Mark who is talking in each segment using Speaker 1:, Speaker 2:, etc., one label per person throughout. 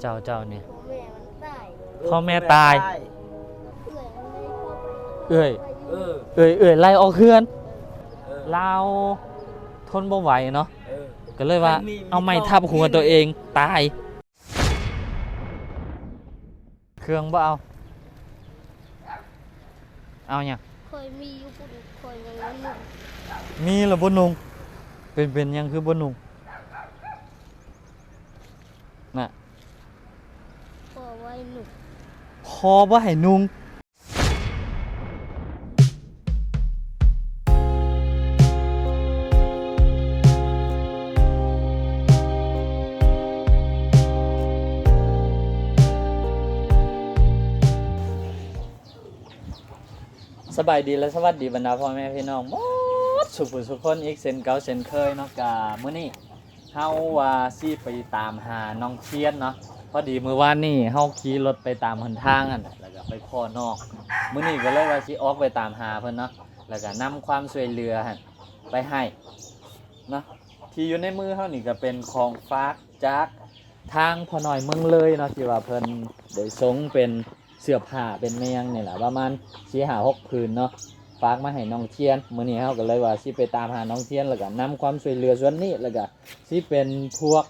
Speaker 1: เจ้าเจ้าเนี่ย
Speaker 2: พ่อแม่มันตาย
Speaker 1: พ่อแม่ตาย
Speaker 2: เอื่อยมันเลยเข้าไป
Speaker 1: เอ้ย
Speaker 3: เออ
Speaker 1: เอ้ยเอ้ยไล่ออกเฮือน
Speaker 3: เออ
Speaker 1: ลาวทนบ่ไหวเนาะ
Speaker 3: เออ
Speaker 1: ก็เลยว่า
Speaker 3: มันมี
Speaker 1: เอาไม้
Speaker 3: มี
Speaker 1: ทับหัว
Speaker 3: เข้า
Speaker 1: ตัวเองตาย เครื่องบ่เอา เอาเนี่ยง
Speaker 2: เคยมีอยู่คนเคยยังนั้นหนึ่ง
Speaker 1: มีหรือบ่นุงเป็นเป็นหยังคือบ่นุงน่ะ
Speaker 2: พอไว้หนุ่ม
Speaker 1: พ อบ่ให้นุงสบายดีและสวัสดีบรรดาพ่อแม่พี่น้องหมดสุขุสุขคนอีกเซนเก่าเซนเคยเนาะกะมื้อนี้เฮาว่าสิไปตามหาน้องเทียนเนาะ พอดีมือวานนี้เฮาขี่รถไปตามหนทางอันน่ะแล้วก็ไปพ่อนอกมื้อนี้ก็เลยว่าสิออกไปตามหาเพิ่นเนาะแล้วก็นำความช่วยเหลือหั่นไปให้เนาะที่อยู่ในมือเฮานี่ก็เป็นของฝากจากทางพอหน่อยเมืองเลยเนาะที่ว่าเพิ่นได้ส่งเป็นเสื้อผ้าเป็นแมงนี่แหละประมาณ4 5 6ผืนเนาะฝากมาให้น้องเทียนมื้อนี้เฮาก็เลยว่าสิไปตามหาน้องเทียนแล้วก็นำความช่วยเหลือส่วนนี้แล้วก็สิเป็นพวก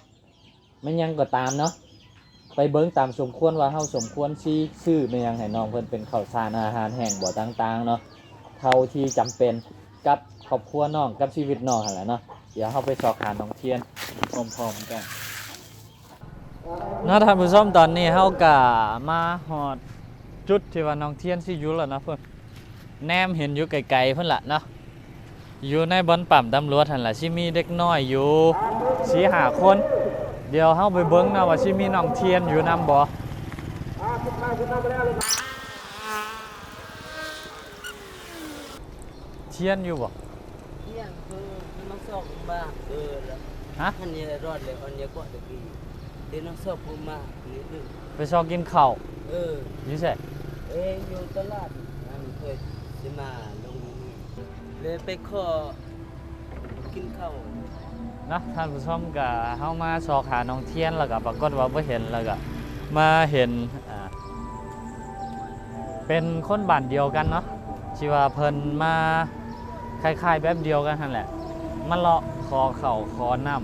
Speaker 1: มันยังก็ตามเนาะ ไปเบิ่งตามสมควรว่าเฮาสมควรสิซื้อมันยังให้น้องเพิ่นเป็นข้าวสารอาหารแห้งบ่ต่างๆเนาะเท่าที่จำเป็นกับครอบครัวน้องกับชีวิตน้องหั่นแหละเนาะเดี๋ยวเฮาไปสอบถามน้องเทียนพร้อมๆกันนาะท่านผู้ชมตอนนี้เฮาก็มาฮอดจุดที่ว่าน้องเทียนสิอยู่แล้วนะเพิ่นแนมเห็นอยู่ไกลๆเพิ่นละเนาะอยู่ในบอนปั๊มตำรวจหั่นล่ะสิมีเด็กน้อยอยู่สี่หาคน เดี๋ยวเฮาไปเบิ่งนะว่าสิมีน้องเทียนอยู่นำบ่เทียนอยู่บ่
Speaker 3: เนี่ยคือน้องสอบมาเออแล้ว
Speaker 1: ฮะ
Speaker 3: อันนี้รอดเลยอันนี้ก็ตะกี้เดี๋ยวน้องสอบผมมานี่ดึง
Speaker 1: ไปซอกกินข้าว
Speaker 3: เออ
Speaker 1: อยู่ไส
Speaker 3: เอ้ยอยู่ตลาดอันเคยสิมาลงนี่เลยไปขอกินข้าว
Speaker 1: นะท่านผู้ชมก็เฮามาสอกหาน้องเทียนแล้วก็ปรากฏว่าบ่เห็นแล้วก็มาเห็นอ่าเป็นคนบ้านเดียวกันเนาะที่ว่าเพิ่นมาคล้ายๆแบบเดียวกันหั่นแหละมาเลาะคอเข่าคอน้ำ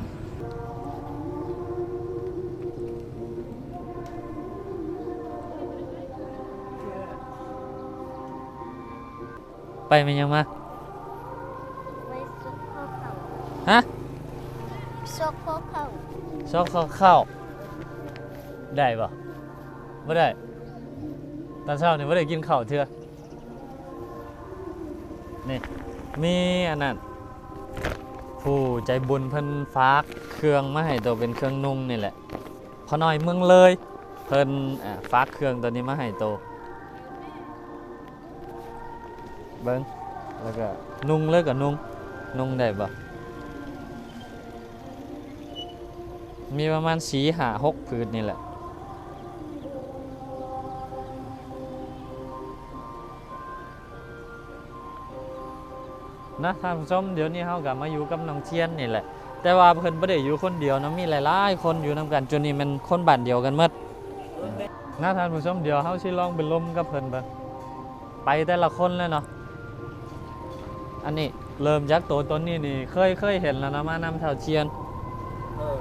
Speaker 1: ไปมันยังมา
Speaker 2: ไว้ซุกข้อเข่า
Speaker 1: ฮะ
Speaker 2: ซอกข้อเข่า
Speaker 1: ซอกข้าวข้าได้ปะไม่ได้ ตอนเช้าเนี่ยไม่ได้กินข้าวเทื่อนี่มีอันนั้นผู้ใจบุญเพิ่นฝากเครื่องมาให้ตัวเป็นเครื่องนุ่งนี่แหละพอหน่อยเมืองเลยเพิ่นอ่าฝากเครื่องตัวนี้มาให้ตัวเบิ้งแล้วก็นุ่งเลยก็นุ่งนุ่งได้ปะ มีประมาณสีหาหกพื้นนี่แหละ นะท่านผู้ชมเดี๋ยวนี้เฮากลับมาอยู่กับน้องเทียนนี่แหละ แต่ว่าเพิ่นบ่ได้อยู่คนเดียวนะมีหลายๆคนอยู่นํกันจนนี่มันคนบ้านเดียวกันหมดนะท่านผู้ชมเดี๋ยวเฮาสิลองไปลมกับเพิ่นเบิ่งไปแต่ละคนเลยเนาะอันนี้เริ่มจากตัวต้นนี้นี่เคยเคยเห็นแล้วนะมานำแถวเชียน
Speaker 3: เออ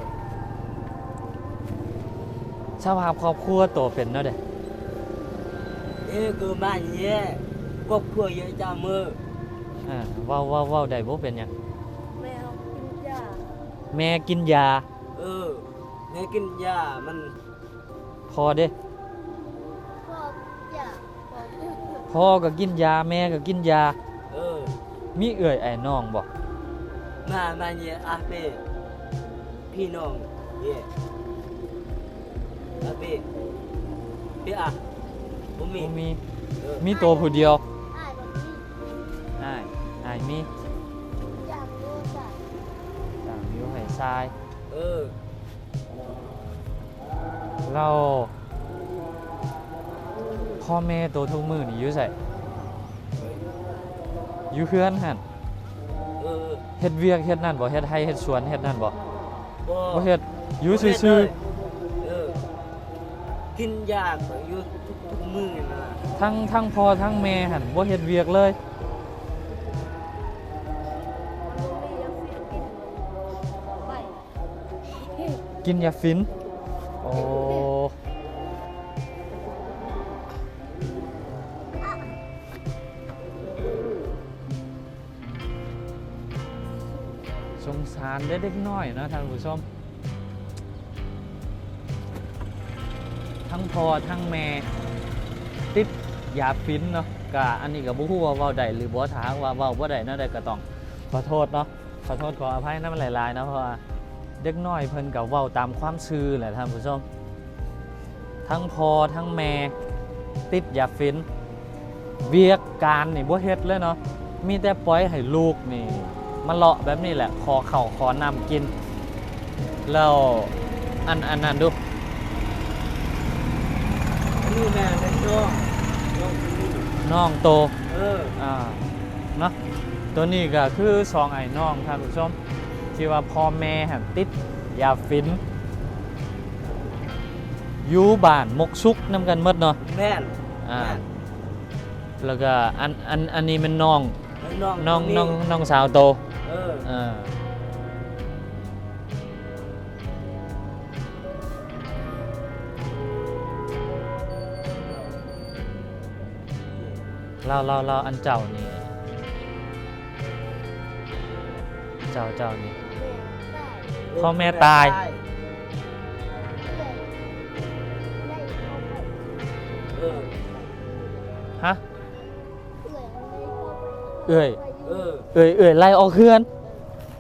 Speaker 1: สภาพครอบครัวโตเป็นเนาะเด้
Speaker 3: เอ้ยคือบ้านเย่ครอบครัวเยอะจ้ามือ
Speaker 1: อ่าเว้าเว้าเว้าได้บ่เป็นหยัง
Speaker 2: แมวกินยา
Speaker 1: แม่กินยา
Speaker 3: เออแม่กินยามัน
Speaker 1: พอเด้
Speaker 2: พ่อยาพ่อกิน
Speaker 1: พ่อก็กินยาแม่ก็กินยา
Speaker 3: เออ
Speaker 1: มีเอื่อยไอ้น้องบ่
Speaker 3: มามาเย่อาเป้พี่น้องเย่อา เป้เป้อะผมมี
Speaker 1: บ่มี
Speaker 3: เออ
Speaker 1: มีตัวผู้เดียว
Speaker 2: อ้ายมันมี
Speaker 1: อ้ายอ้ายมี
Speaker 2: ยางโลจ้ะ
Speaker 1: ต่างอยู่ให้ทราย
Speaker 3: เออ
Speaker 1: เราพ่อแม่ตัวทุกมื้อนี่อยู่ไสอยู่เฮือนหั่น
Speaker 3: เออ
Speaker 1: เฮ็ดเวียกเฮ็ดนั่นบ่เฮ็ดไร่เฮ็ดสวนเฮ็ดนั่นบ่
Speaker 3: บ่
Speaker 1: บ่เฮ็ดอยู่ซื่อ
Speaker 3: เออ
Speaker 1: ๆ
Speaker 3: กินยากอยู่ทุกมื้อนะ
Speaker 1: ทั้งทั้งพอทั้งแม่หันบ่เฮ็ดเวียกเลย กินยาฟิน โอ้สงสารเด็กๆน้อยนะท่านผู้ชม ทั้งพอทั้งแม่ติดยาฟินเนาะกะอันนี้ก็บ่ฮู้ว่าเว้าได้หรือบ่ถามว่าเว้าบ่ได้เนาได้ก็ต้องขอโทษเนาะขอโทษขออภัยนำหลายๆเนาะเพราะว่าเด็กน้อยเพิ่นก็เว้าตามความซื่อแหละท่านผู้ชมทั้งพอทั้งแม่ติดยาฟินเวียกการนี่บ่เฮ็ดเลยเนาะมีแต่ปล่อยให้ลูกนี่มาเลาะแบบนี้แหละขอเข่าขอน้ำกินแล้วอันอันนั้นดู
Speaker 3: นี่แม่เป็นน้องน้องคนนี้
Speaker 1: น้องโต
Speaker 3: เออ
Speaker 1: อ่าเนาะตัวนี้ก็คือสองไอ้น้องท่านผู้ชมที่ว่าพ่อแม่หันติดยาฟินอยู่บ้านมกซุกน้ำกันหมดเนาะ
Speaker 3: แม่น
Speaker 1: อ่า
Speaker 3: แม่น
Speaker 1: แล้วก็อันอันอันนี้เป็นน้อง
Speaker 3: น้อง
Speaker 1: น้อง
Speaker 3: ค
Speaker 1: น้องน้องสาวโต
Speaker 3: เออ
Speaker 1: อ่า เราเราเราอันเจ้านี่ เจ้าเจ้านี่ พ่อแม่ตาย
Speaker 3: เออ
Speaker 1: ฮะ เอ้ย
Speaker 3: เออ
Speaker 1: เอ้ยเอ้ยไล่ออกเฮือน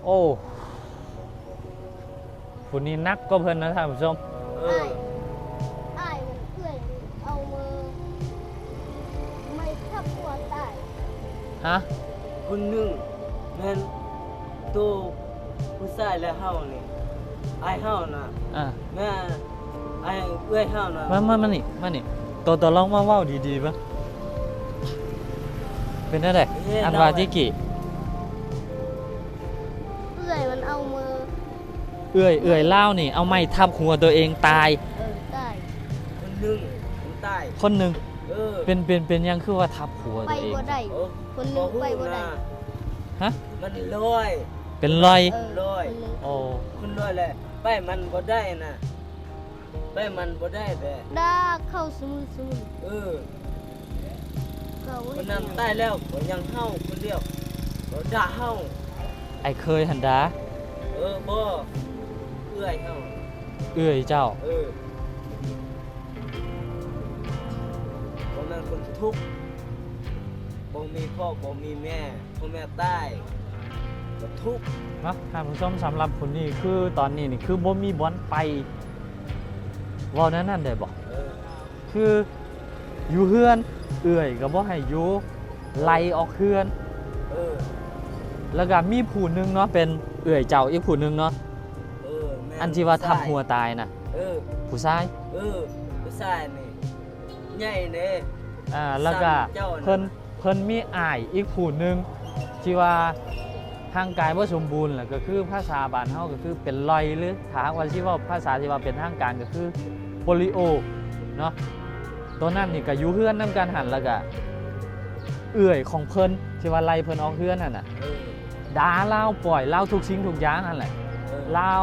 Speaker 1: โอ้ผู้นี้นักก็เพิ่นนะท่านผู้ชม ฮะ
Speaker 3: คนหนึ่งแม่นตัวผู้ชายและเฮานี่ไอ้ายเฮาน่ะ
Speaker 1: อะ
Speaker 3: แม่ไอ้ายเอื้อยเฮาน่ะ
Speaker 1: มามามานี่มานี่ตัวตัวลองมาเว้าดีๆปะเป็นได้ไดอันว่าที่กี่
Speaker 2: เพื่อนมันเอามือ
Speaker 1: เอื้อยเอื้อยเล่าวนี่ เอาไม้ทับหัวตัวเองตาย
Speaker 2: เออได้
Speaker 3: คนหนึ่งคนใต้
Speaker 1: คนหนึ่ง
Speaker 3: เออ
Speaker 1: เป็นเป็นเป็นยังคือว่าทับหัว
Speaker 2: ไป
Speaker 1: ตัวเอง
Speaker 2: บ่ได้
Speaker 3: โอ้
Speaker 2: คนหนึ่งไปบ่ได้
Speaker 1: ฮะ
Speaker 3: มันลอย
Speaker 1: เป็นรอย
Speaker 2: เออ
Speaker 3: ร้อย
Speaker 2: คนหนึ่ง
Speaker 1: โอ้
Speaker 3: คนลอยแหละไปมันบ่ได้น่ะไปมันบ่ได้แต่
Speaker 2: ด่าเข้าสมุนสมุน
Speaker 3: เออ
Speaker 2: เขา
Speaker 3: คนนั้นตายแล้วก็ยังเฮาคนเดียวก็ด่าเฮา
Speaker 1: ไอเคยหันดา
Speaker 3: เออบ่เอื้อยเฮา
Speaker 1: เอื้อยเจ้า
Speaker 3: เออ ทุกข์บ่มีพ่อบ่มีแม่พ่อแม่ตายก็ทุกข์
Speaker 1: เนาะท่านผู้ชมสำหรับคนนี้คือตอนนี้นี่คือบ่มีบอลไปเว่านั้นนั่นได้บอก
Speaker 3: เออ
Speaker 1: คืออยู่เฮือน เอื่อยก็บ่ให้อยู่ไล่ออกเฮือน
Speaker 3: เออ
Speaker 1: แล้วก็มีผู้หนึงเนาะเป็นเอื่อยเจ้าอีกผู้หนึงเนาะ
Speaker 3: เออแม่
Speaker 1: อันที่ว่าทับหัวตายน่ะ
Speaker 3: เออ
Speaker 1: ผู้ชาย
Speaker 3: เออผู้ชายนี่ใหญ่เด้
Speaker 1: อ่าแล้วก็
Speaker 3: ซ้ำเจ้าน่ะ
Speaker 1: เพิ่นเพิ่นมีอ้ายอีกผู้หนึงที่ว่าทางกายบ่สมบูรณ์แหละก็คือภาษาบ้านเฮาก็คือเป็นรอยหรือถ้าหากว่าที่ว่าภาษาที่ว่าเป็นทางการก็คือโปลิโอเนาะตัวนั้นนี่ก็อยู่เฮือนนํกันหันแล้วก็เอื่อยของเพิ่นที่ว่าไล่เพิ่นออกเฮือนนั่นน่ะ
Speaker 3: เออ
Speaker 1: ด่าเล่าปล่อยเล่าทุกสิ่งทุกอย่างนั่นแหละ
Speaker 3: เออ
Speaker 1: เล่า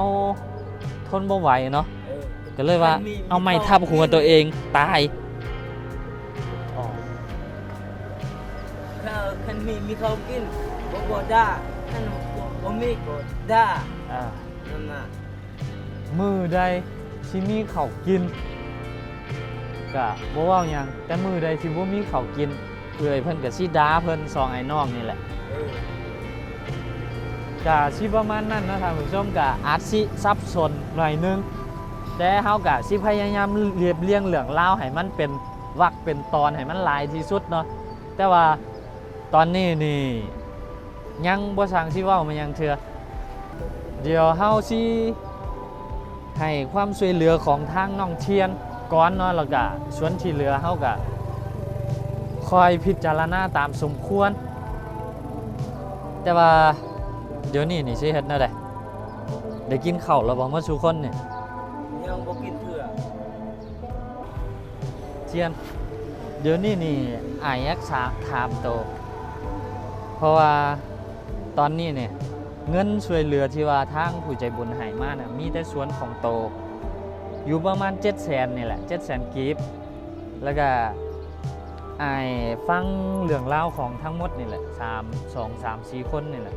Speaker 1: ทนบ่ไหวเนาะ
Speaker 3: เออ
Speaker 1: ก็เลยว่า
Speaker 3: มันมี
Speaker 1: เอาไม้
Speaker 3: มีข้อ
Speaker 1: ทับหัวตัวเองตาย
Speaker 3: ถ้าคันมีมีเขาวกินบ่บ่ด่าคันบ่บ่มีก็ด่า
Speaker 1: อ่า
Speaker 3: นั่นน่ะ
Speaker 1: มือใดที่มีข้าวกินก็บ่เว้าหยังแต่มือใดที่บ่มีข้าวกินเอื้อยเพิ่นก็สิด่าเพิ่นสองไอ้น้องนี่แหละ
Speaker 3: เออ
Speaker 1: ก็สิประมาณนั้นนะท่านผู้ชมก็อาจสิซับซ้อนหน่อยนึงแต่เฮาก็สิพยายามเรียบเรียงเรื่องราวให้มันเป็นวรรคเป็นตอนให้มันหลายที่สุดเนาะแต่ว่า ตอนนี้นี่ยังบ่สั่งสิเว้ามันยังเทื่อเดี๋ยวเฮาสิให้ความช่วยเหลือของทางน้องเทียนก่อนเนาะแล้วก็ส่วนที่เหลือเฮาก็คอยพิจารณาตามสมควร แต่ว่าเดี๋ยวนี้นี่สิเฮ็ดแนวใดได้กินข้าวแล้วบ่มาสู่คนนี่
Speaker 3: ยังบ่กินเถื่อ
Speaker 1: เจียน เดี๋ยวนี้นี่อายยักษาถามโตเพ ราะว่าตอนนี้เนี่ยเงินช่วยเหลือที่ว่าทางผู้ใจบุญให้มากน่ะมีแต่ส่วนของโตอยู่ประมาณ7 0 0 0 0นี่แหละ7 0 0 0 0กีบแล้วก็ไอายฟังเรื่องเล่าของทั้งหมดนี่แหละ3 2 3 4คนนี่แหละ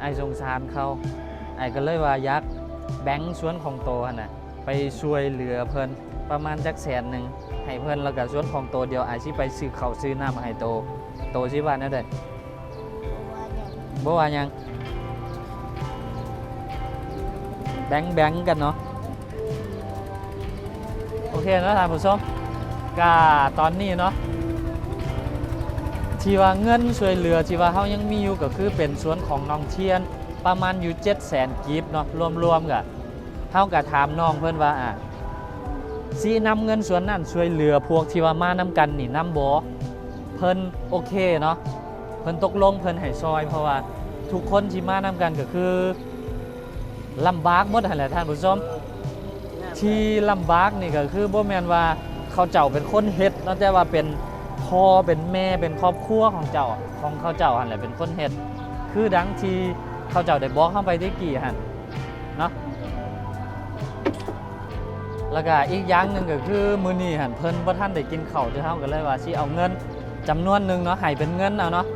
Speaker 1: ไอายสงสารเขาไอายก็เลยว่ายักแบงค์ส่วนของโตนะไปช่วยเหลือเพิ่นประมาณจักแสนหนึ่งให้เพิ่นแล้วก็ส่วนของโตเดียวไอายสิไปซื้อเขาซื้อน้ำให้โตโตสิว่านั่นเด้ บ่ว่ายังแบงแบงกันเนาะโอเคนะท่านผู้ชมก็ตอนนี้เนาะที่ว่าเงินช่วยเหลือที่ว่าเฮายังมีอยู่ก็คือเป็นส่วนของน้องเทียนประมาณอยู่700,000กีบเนาะรวมๆก็เฮาก็ถามน้องเพิ่อนว่าอะสินำเงินส่วนนั้นช่วยเหลือพวกที่ว่ามานํกันนี่นำบ่เพิ่นโอเคเนาะ พิ่นตกลงเพิ่นให้ซอย เพราะว่าทุกคนที่มานำกันก็คือลำบากหมดหั่นแหละท่านผู้ชมที่ลำบากนี่ก็คือบ่แม่นว่าเขาเจ้าเป็นคนเฮ็ดเนาะแต่ว่าเป็นพ่อเป็นแม่เป็นครอบครัวของเจ้าของเขาเจ้าหั่นแหละเป็นคนเฮ็ดคือดังที่เขาเจ้าได้บอกเข้าไปที่กี่หั่นเนาะแล้วก็อีกอย่างหนึงก็คือมื้อนี้หั่นเพิ่นบ่ทันได้กินข้าวที่เฮาก็เลยว่าสิเอาเงินจำนวนหนึ่งเนาะให้เป็นเงินเอาเนาะ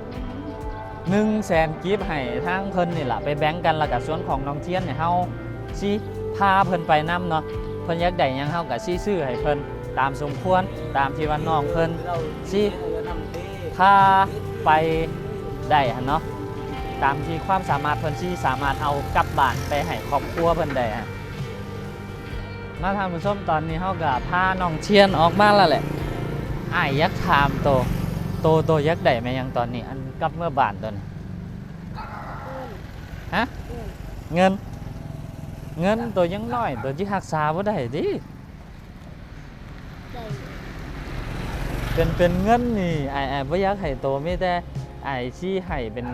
Speaker 1: หนึ่งแสนกีบให้ทางเพิ่นนี่แหละไปแบ่งกันแล้วกับส่วนของน้องเทียนเนี่ยเฮาสิพาเพิ่นไปนํเนาะเพิ่นอยากได้หยังเฮาก็สิซื้อให้เพิ่นตามสมควรตามที่ว่าน้องเพิ่นสิพาไปได้หั่นเนาะตามที่ความสามารถเพิ่นสิสามารถเอากลับบ้านไปให้ครอบครัวเพิ่นได้ฮะมาท่านผู้ชมตอนนี้เฮาก็พาน้องเทียนออกมาแล้วแหละอ้ายอยักถามโตโตโตอยักได้ไหมยังตอนนี้อัน กลับเมื่อบานตัวนี้ฮะเงิน เงินตัวยังน้อยตัวที่หักษาบ่ได้ดิ
Speaker 2: ได้
Speaker 1: เป็นเป็นเงินนี่ไอ้ไอ้ายบ่อยากให้โตมีแต่ไอ้ายชี้ให้เป็น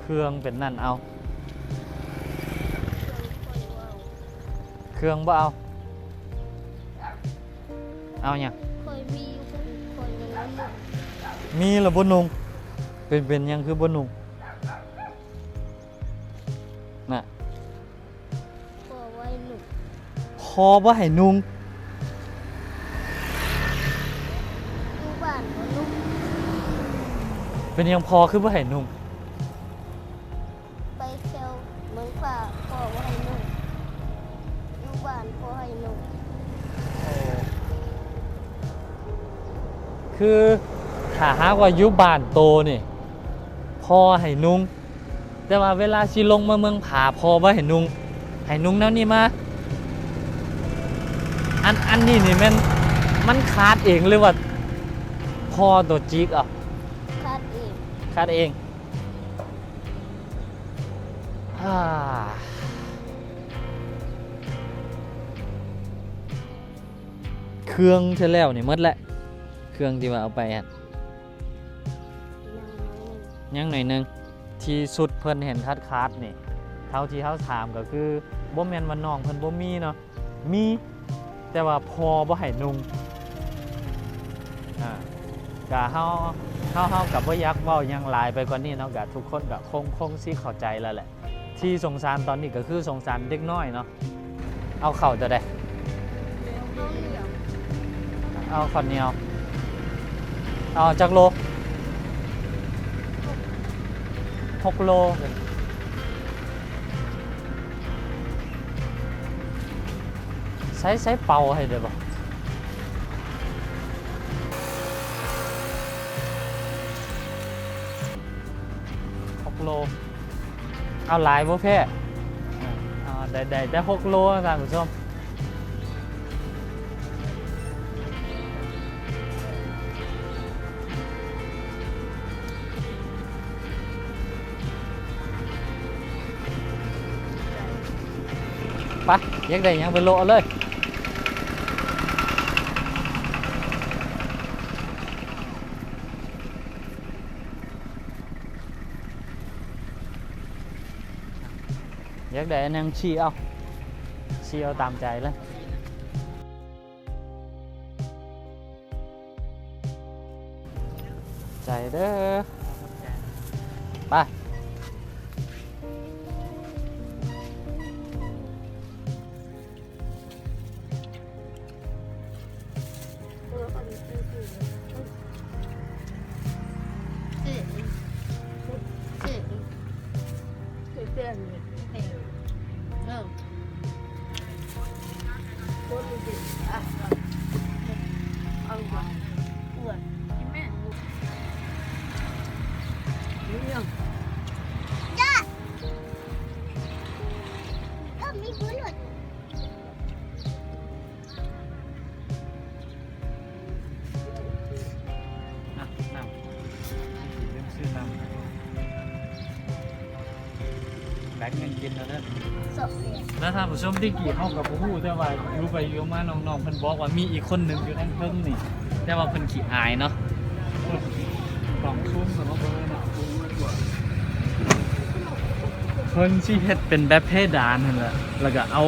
Speaker 1: เครื่องเป็นนั่นเอา เครื่องบ่เอา เอาหยัง
Speaker 2: เคยมีคนคนอย่างนั้นอยู่
Speaker 1: มีหรือบ่นุง เป็นเป็นหยังคือบ่นุงน่ะ
Speaker 2: ก็ไว้หนุก
Speaker 1: พอบ่ให้นุง
Speaker 2: อยู่บ้านก็ลุก
Speaker 1: เป็นหยังพอคือบ่ให้นุง
Speaker 2: ไปเซลเหมือนฝ่าก็ไว้หนุกอยู่บ้านก็ให้หนุก
Speaker 1: คือถ้าหากว่าอยู่บ้านโตนี่ พอให้นุงแต่ว่าเวลาสิลงมาเมืองผาพอบ่ให้นุงให้นุงแนวนี้มาอันอันนี้นี่แมันมันขาดเองหรือว่าพอตัวจิกอะ
Speaker 2: คาดเอง
Speaker 1: ขาดเองฮ่าเครื่องเท่าแล้วนี่หมดแล้วเครื่องที่ว่าเอาไปอะ
Speaker 2: ยังหนึ่ง
Speaker 1: ยังหน่อยนึงที่สุดเพิ่นเห็นคัดคัดนี่เท่าที่เขาถามก็คือบ่แมนว่าน้องเพิ่นบ่มีเนาะมีแต่ว่าพอบ่ให้นุ่งอ่าก็เฮาเฮาเฮากับบ่อยากเว้ายังหลายไปกว่านี้เนาะก็ทุกคนก็คงคงสิเข้าใจแล้วแหละ ที่สงสารตอนนี้ก็คือสงสารเด็กน้อยเนาะเอาเข้าจะได้
Speaker 2: ข้าวเนีย
Speaker 1: เอาข้าวเหนียวเอาจักโล หกโลใช้ใช้เป่าให้ได้บ่หกโลเอา ไปยังได้ยังไปโลเลยยังได้นั่งชี้เอาชี้เอาตามใจเลย ใจเด้อ
Speaker 2: ซื้
Speaker 4: ดเสี
Speaker 2: ย
Speaker 1: แล้วท่านผู้ชมที่กี่เฮากับผู้ฮู้แต่ว่าอยู่ไปอยู่มาน้องๆเพิ่นบอกว่ามีอีกคนหนึ่งอยู่ทางเพิ่งนี่ แต่ว่าเพิ่นขี้อายเนาะกล่องซุ้มสำหรับเพิ่นน่ะเพิ่นสิเฮ็ดเป็นแบบเพดานนั่นแหละแล้วก็เอา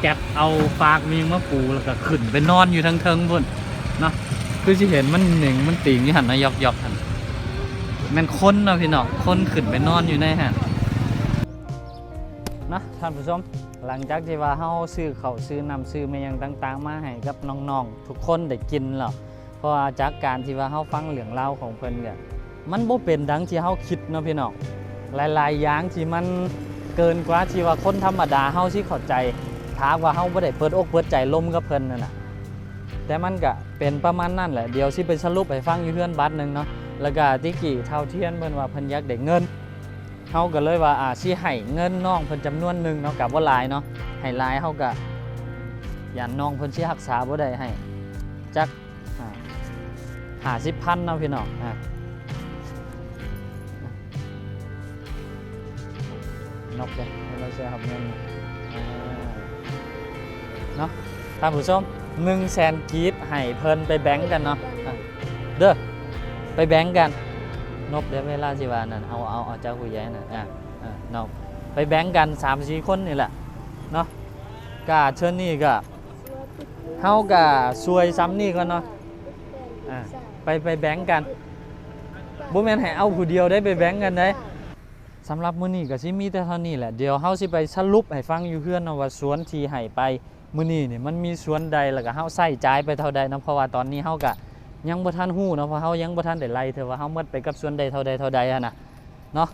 Speaker 1: แก๊ปเอาฟากมิงมาปูแล้วก็ขึ้นไปนอนอยู่ทางเทิงพุ่นเนาะคือสิเห็นมันหนึ่งมันติงอยู่หันนะยอกๆหันม่นคนเนาะพี่น้องคนขึ้นไปนอนอยู่ในหันานผู้ชม หลังจากที่ว่าเฮาซื้อเขาซื้อน้ำซื้อมายังต่าง ๆ มาให้กับน้องๆทุกคนได้กินแล้วเพราะว่าจากการที่ว่าเฮาฟังเรื่องเล่าของเพิ่นก็มันบ่เป็นดังที่เฮาคิดเนาะพี่น้องหลายๆอย่างที่มันเกินกว่าที่ว่าคนธรรมดาเฮาสิเข้าใจถ้าว่าเฮาบ่ได้เปิดอกเปิดใจลมกับเพิ่นนั่นน่ะแต่มันก็เป็นประมาณนั้นแหละเดี๋ยวสิไปสรุปให้ฟังอยู่เพื่อนบัดหนึงเนาะแล้วก็ที่กี่เท่าเทียนเพิ่นว่าเพิ่นอยากได้เงิน เฮาก็เลยว่าอ่าสิให้เงินน้องเพิ่นจำนวนหนึ่งเนาะกับว่าหลายเนาะให้หลายเฮาก็ย่านน้องเพิ่นสิรักษาบ่ได้ให้จักอ่า50,000เนาะพี่น้องอะนกเด้เราสิรับเงินเนาะท่านผู้ชม100,000กีบให้เพิ่นไปแบงก์กันเนาะเด้อไปแบ่งกัน นบเดี๋ยวเวลาสิวานั่นเอาเอาเอาเจ้าผู้ใหญ่น่ะอะอะนบไปแบ่งกัน3 4คนนี่แหละเนาะกาเชิญนี่ก็เฮาก็ซวยซ้ำนี่ก่อนเนาะอะไปไปแบ่งกันบ่แม่นให้เอาผู้เดียวได้ไปแบ่งกันได้สำหรับมื้อนี้ก็สิมีแต่เท่านี้แหละเดี๋ยวเฮาสิไปสรุปให้ฟังอยู่เฮือนเนาะว่าสวนที่ให้ไปมื้อนี้นี่มันมีสวนใดแล้วก็เฮาใส่จ่ายไปเท่าใดเนาะเพราะว่าตอนนี้เฮาก็ ยังบ่ทันฮู้เนาะเพราะเฮายังบ่ทันได้ไล่เธอว่าเฮาหมดไปกับส่วนใดเท่าใดเท่าใดนะเนาะ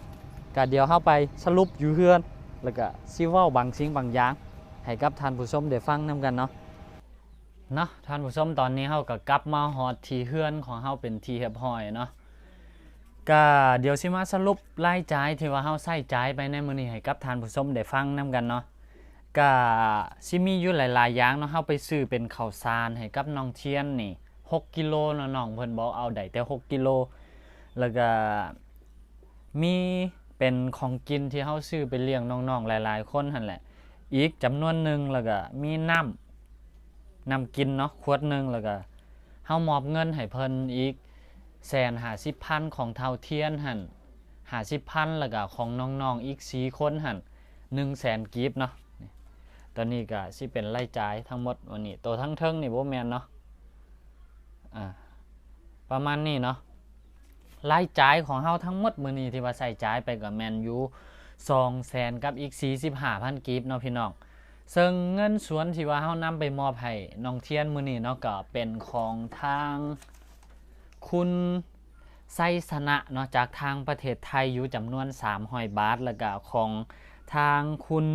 Speaker 1: ก็เดี๋ยวเฮาไปสรุปอยู่เฮือนแล้วก็สิเว้าบางสิ่งบางอย่างให้กับท่านผู้ชมได้ฟังนํกันเนาะเนาะท่านผู้ชมตอนนี้เฮาก็กลับมาฮอดที่เฮือนของเฮาเป็นที่เรียบร้อยเนาะก็เดี๋ยวสิมาสรุปรายจ่ายที่ว่าเฮาใช้จ่ายไปในมื้อนี้ให้กับท่านผู้ชมได้ฟังนํกันเนาะก็สิมีอยู่หลายๆอย่างเนาะเฮาไปซื้อเป็นข้าวสารให้กับน้องเทียนนี่ 6กิโลเนาะน้องเพิ่นบอกเอาได้แต่ 6กิโลแล้วก็มีเป็นของกินที่เฮาซื้อไปเลี้ยงน้องๆหลาย ๆ คนหั่นแหละ อีกจำนวนหนึ่งแล้วก็มีน้ำน้ำกินเนาะขวดหนึ่งแล้วก็เฮามอบเงินให้เพิ่นอีกแสนหาสิบพันของเท่าเทียนหั่นหาสิบพันแล้วก็ของน้องๆอีกสี่คนหั่นหนึ่งแสนกีบเนาะตอนนี้ก็สิเป็นรายจ่ายทั้งหมดวันนี้ตัวทั้งเทิงนี่บ่แมนเนาะ ประมาณนี้เนาะรายจ่ายของเฮาทั้งหมดมื้อนี้ที่ว่าใส่จ่ายไปกับแมนยู2แสนกับอีก45,000กีบเนาะพี่น้องซึ่งเงินส่วนที่ว่าเฮานำไปมอบให้น้องเทียนมื้อนี้เนาะก็เป็นของทางคุณไซสนะเนาะจากทางประเทศไทยอยู่จำนวน300บาทแล้วก็ของทางคุณ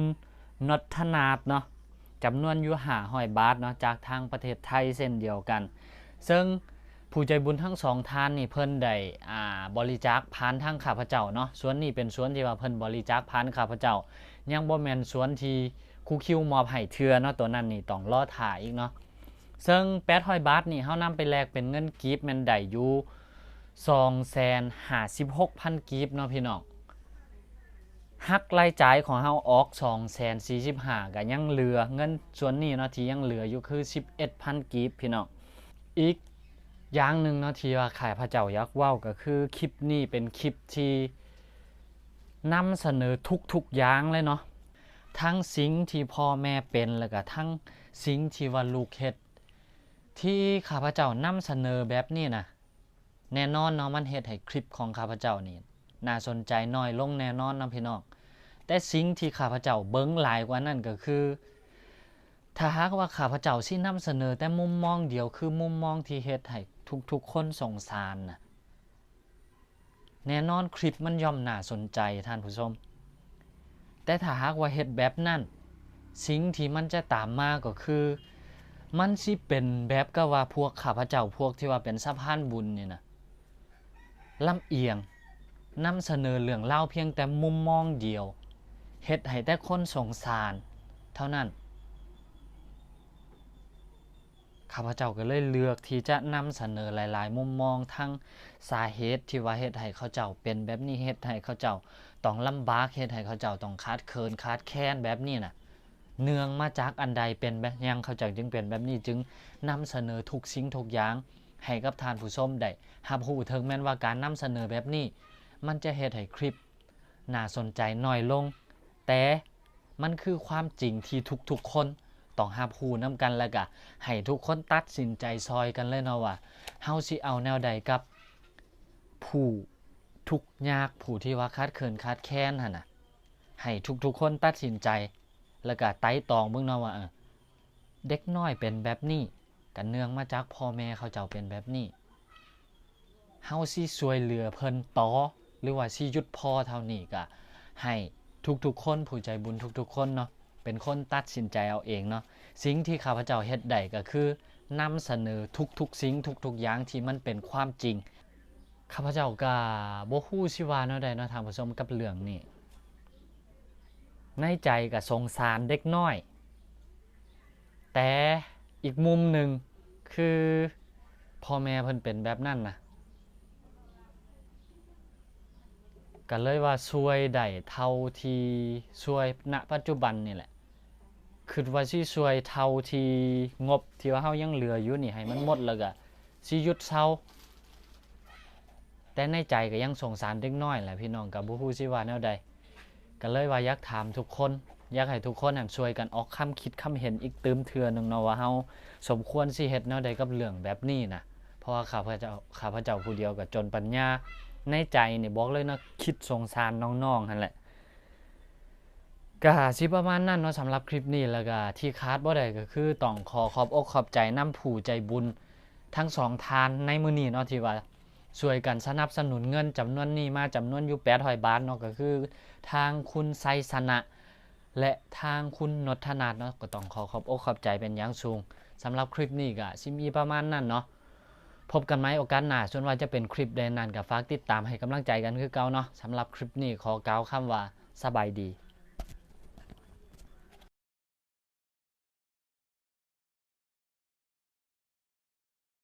Speaker 1: นทนาถเนาะจำนวนอยู่500บาทเนาะจากทางประเทศไทยเช่นเดียวกัน ซึ่งผู้ใจบุญทั้งสองท่านนี่เพิ่นได้อ่าบริจาคผ่านทางข้าพเจ้าเนาะส่วนนี้เป็นส่วนที่ว่าเพิ่นบริจาคผ่านข้าพเจ้า ยังบ่แม่นส่วนที่ครูคิวมอบให้เทือเนาะตัวนั้นนี่ต้องรอถ่ายอีกเนาะซึ่ง800บาทนี่เฮานำไปแลกเป็นเงินกีบแม่นได้อยู่256,000กีบเนาะพี่น้องหักรายจ่ายของเฮาออก245,000ก็ยังเหลือเงินส่วนนี้เนาะที่ยังเหลืออยู่คือ 11,000กีบพี่น้อง อีกอย่างหนึ่งเนาะที่ว่าขายพระเจ้ายักษ์ว่าวก็คือคลิปนี้เป็นคลิปที่นำเสนอทุกๆอย่างเลยเนาะทั้งสิ่งที่พ่อแม่เป็นแล้วก็ทั้งสิ่งที่ว่าลูกเฮ็ดที่ข้าพเจ้านำเสนอแบบนี้นะแน่นอนเนาะมันเฮ็ดให้คลิปของข้าพเจ้านี่น่าสนใจน้อยลงแน่นอนนะพี่น้องแต่สิ่งที่ข้าพเจ้าเบิ่งหลายกว่านั้นก็คือ ถ้าหากว่าข้าพเจ้าสินำเสนอแต่มุมมองเดียวคือมุมมองที่เฮ็ดให้ทุกๆคนสงสารน่ะแน่นอนคลิปมันย่อมน่าสนใจท่านผู้ชม แต่ถ้าหากว่าเฮ็ดแบบนั้นสิ่งที่มันจะตามมาก็คือ มันสิเป็นแบบก็ว่าพวกข้าพเจ้าพวกที่ว่าเป็นสะพานบุญนี่นะลำเอียงนำเสนอเรื่องเล่าเพียงแต่มุมมองเดียวเฮ็ดให้แต่คนสงสาร เท่านั้น ข้าพเจ้าก็เลยเลือกที่จะนำเสนอหลาย ๆ มุมมองทั้งสาเหตุที่ว่าเฮ็ดให้เขาเจ้าเป็นแบบนี้เฮ็ดให้เขาเจ้าต้องลำบากเฮ็ดให้เขาเจ้าต้องคาดเคินคาดแค้นแบบนี้น่ะเนื่องมาจากอันใดเป็นแบบยังเขาเจ้าจึงเป็นแบบนี้จึงนำเสนอทุกสิ่งทุกอย่างให้กับทานผู้ชมได้รับรู้ถึงแม้นว่าการนำเสนอแบบนี้ มันจะเฮ็ดให้คลิปน่าสนใจน้อยลง แต่มันคือความจริงที่ทุกๆคน ต้องรับรู้นํกันแล้วก็ให้ทุกคนตัดสินใจซอยกันเลยเนาะว่าเฮาสิเอาแนวใดกับ ผู้ทุกยากผู้ที่ว่าคัดเคินคัดแค้นหั่นน่ะให้ทุกๆคนตัดสินใจ แล้วก็ไต่ตองเบิ่งเนาะว่าเด็กน้อยเป็นแบบนี้กันเนื่องมาจากพ่อแม่เขาเจ้าเป็นแบบนี้เฮาสิช่วยเหลือเพิ่นต่อหรือว่าสิหยุดพ่อเท่านี้ก็ให้ทุกๆคนผู้ใจบุญทุกๆคนเนาะ เป็นคนตัดสินใจเอาเองเนาะสิ่งที่ข้าพเจ้าเฮ็ดได้ก็คือนำเสนอทุกๆสิ่งทุกๆอย่างที่มันเป็นความจริงข้าพเจ้าก็บ่ฮู้สิว่าแนวใดเนาะทางผู้ชมกับเรื่องนี้ในใจกับสงสารเด็กน้อย แต่อีกมุมหนึ่งคือพ่อแม่เพิ่นเป็นแบบนั้นนะ ก็เลยว่าช่วยได้เท่าที่ช่วยณปัจจุบันนี่แหละคือว่าสิช่วยเท่าที่งบที่ว่าเฮายังเหลืออยู่นี่ให้มันหมดแล้วก็สิหยุดเซาแต่ในใจก็ยังสงสารเด็กน้อยแหละพี่น้องกับบ่ฮู้สิว่าแนวใดก็เลยว่าอยากถามทุกคนอยากให้ทุกคนหันช่วยกันออกคำคิดคำเห็นอีกตืมเทือนึงเนาะว่าเฮาสมควรสิเฮ็ดแนวใดกับเรื่องแบบนี้นะเพราะว่าข้าพเจ้าข้าพเจ้าผู้เดียวก็จนปัญญา ในใจเนี่ยบอกเลยนะคิดสงสารน้องๆหั่นแหละก็สิประมาณนั้นเนาะสำหรับคลิปนี้แล้วก็ที่คาดบ่ได้ก็คือต้องขอขอบอกขอบใจน้ำผู้ใจบุญ ทั้งสองทานในมือนี้เนาะที่ว่าช่วยกันสนับสนุนเงินจำนวนนี้มาจำนวนอยู่800บาทเนาะก็คือ ทางคุณไซสนะ และทางคุณนทนาเนาะก็ต้องขอขอบอกขอบใจเป็นอย่างสูงสำหรับคลิปนี้ก็สิมีประมาณนั้นเนาะ พบกันไหมโอกาสหน้าส่วนว่าจะเป็นคลิปใดนั้นกับฝากติดตามให้กำลังใจกันคือเก่าเนาะสำหรับคลิปนี้ขอกล่าวคำว่าสบายดี